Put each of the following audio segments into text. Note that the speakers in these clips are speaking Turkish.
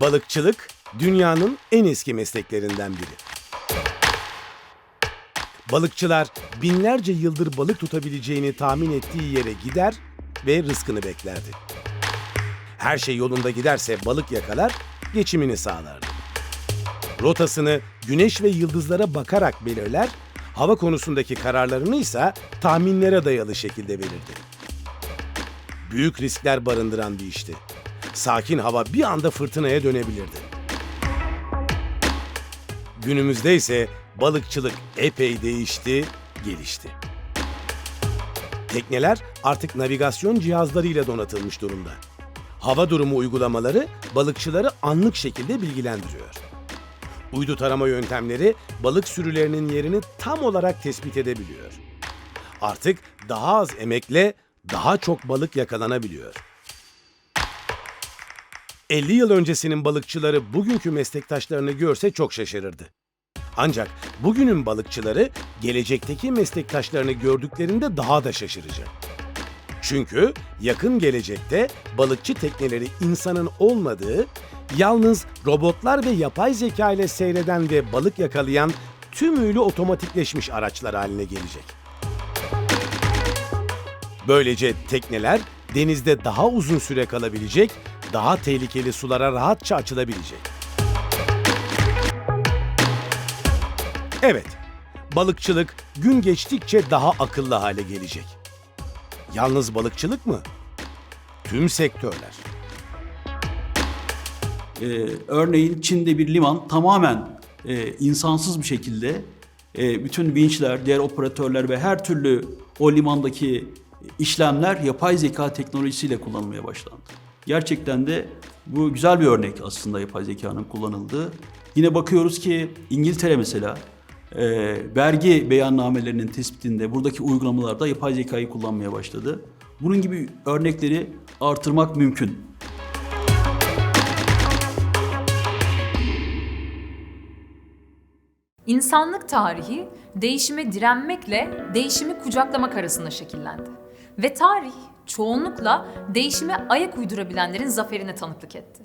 Balıkçılık dünyanın en eski mesleklerinden biri. Balıkçılar binlerce yıldır balık tutabileceğini tahmin ettiği yere gider ve rızkını beklerdi. Her şey yolunda giderse balık yakalar, geçimini sağlardı. Rotasını güneş ve yıldızlara bakarak belirler, hava konusundaki kararlarını ise tahminlere dayalı şekilde verirdi. Büyük riskler barındıran bir işti. Sakin hava bir anda fırtınaya dönebilirdi. Günümüzde ise balıkçılık epey değişti, gelişti. Tekneler artık navigasyon cihazlarıyla donatılmış durumda. Hava durumu uygulamaları balıkçıları anlık şekilde bilgilendiriyor. Uydu tarama yöntemleri balık sürülerinin yerini tam olarak tespit edebiliyor. Artık daha az emekle daha çok balık yakalanabiliyor. 50 yıl öncesinin balıkçıları bugünkü meslektaşlarını görse çok şaşırırdı. Ancak bugünün balıkçıları gelecekteki meslektaşlarını gördüklerinde daha da şaşıracak. Çünkü yakın gelecekte balıkçı tekneleri insanın olmadığı, yalnız robotlar ve yapay zeka ile seyreden ve balık yakalayan tümüyle otomatikleşmiş araçlar haline gelecek. Böylece tekneler denizde daha uzun süre kalabilecek, daha tehlikeli sulara rahatça açılabilecek. Evet, balıkçılık gün geçtikçe daha akıllı hale gelecek. Yalnız balıkçılık mı? Tüm sektörler. Ee, örneğin Çin'de bir liman tamamen e, insansız bir şekilde e, bütün vinçler, diğer operatörler ve her türlü o limandaki işlemler yapay zeka teknolojisiyle kullanılmaya başlandı. Gerçekten de bu güzel bir örnek aslında yapay zekanın kullanıldığı. Yine bakıyoruz ki İngiltere mesela e, vergi beyannamelerinin tespitinde buradaki uygulamalarda yapay zekayı kullanmaya başladı. Bunun gibi örnekleri artırmak mümkün. İnsanlık tarihi değişime direnmekle değişimi kucaklamak arasında şekillendi. Ve tarih çoğunlukla değişime ayak uydurabilenlerin zaferine tanıklık etti.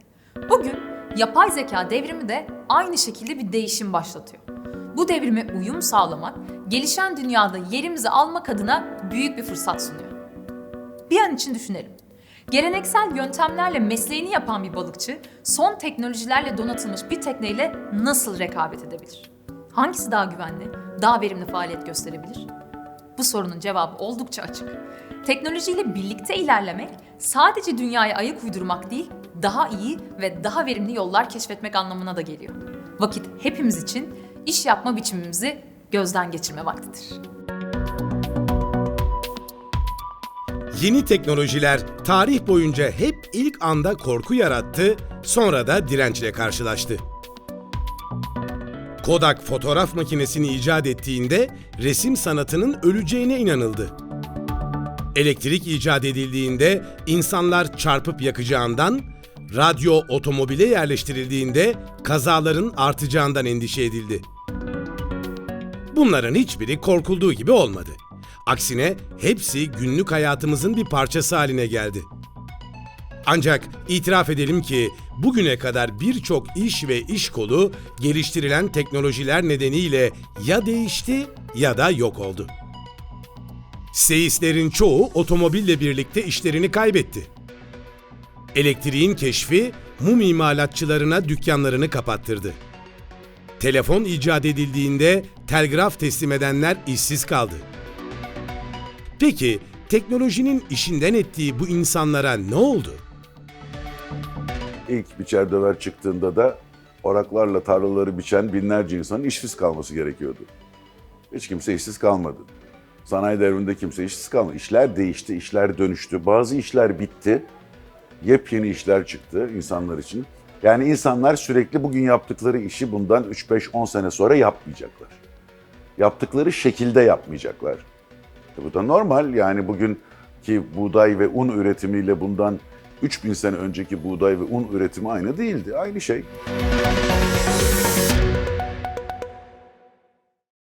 Bugün yapay zeka devrimi de aynı şekilde bir değişim başlatıyor. Bu devrime uyum sağlamak, gelişen dünyada yerimizi almak adına büyük bir fırsat sunuyor. Bir an için düşünelim. Geleneksel yöntemlerle mesleğini yapan bir balıkçı, son teknolojilerle donatılmış bir tekneyle nasıl rekabet edebilir? Hangisi daha güvenli, daha verimli faaliyet gösterebilir? Bu sorunun cevabı oldukça açık. Teknolojiyle birlikte ilerlemek sadece dünyaya ayak uydurmak değil, daha iyi ve daha verimli yollar keşfetmek anlamına da geliyor. Vakit hepimiz için iş yapma biçimimizi gözden geçirme vaktidir. Yeni teknolojiler tarih boyunca hep ilk anda korku yarattı, sonra da dirençle karşılaştı. Kodak fotoğraf makinesini icat ettiğinde resim sanatının öleceğine inanıldı. Elektrik icat edildiğinde insanlar çarpıp yakacağından, radyo otomobile yerleştirildiğinde kazaların artacağından endişe edildi. Bunların hiçbiri korkulduğu gibi olmadı. Aksine hepsi günlük hayatımızın bir parçası haline geldi. Ancak itiraf edelim ki bugüne kadar birçok iş ve iş kolu geliştirilen teknolojiler nedeniyle ya değişti ya da yok oldu. Seyislerin çoğu otomobille birlikte işlerini kaybetti. Elektriğin keşfi mum imalatçılarına dükkanlarını kapattırdı. Telefon icat edildiğinde telgraf teslim edenler işsiz kaldı. Peki teknolojinin işinden ettiği bu insanlara ne oldu? İlk biçer döver çıktığında da oraklarla tarlaları biçen binlerce insanın işsiz kalması gerekiyordu. Hiç kimse işsiz kalmadı. Sanayi devriminde kimse işsiz kalmadı. İşler değişti, işler dönüştü. Bazı işler bitti. Yepyeni işler çıktı insanlar için. Yani insanlar sürekli bugün yaptıkları işi bundan 3-5-10 sene sonra yapmayacaklar. Yaptıkları şekilde yapmayacaklar. E Bu da normal yani bugünkü buğday ve un üretimiyle bundan 3000 sene önceki buğday ve un üretimi aynı değildi. Aynı şey.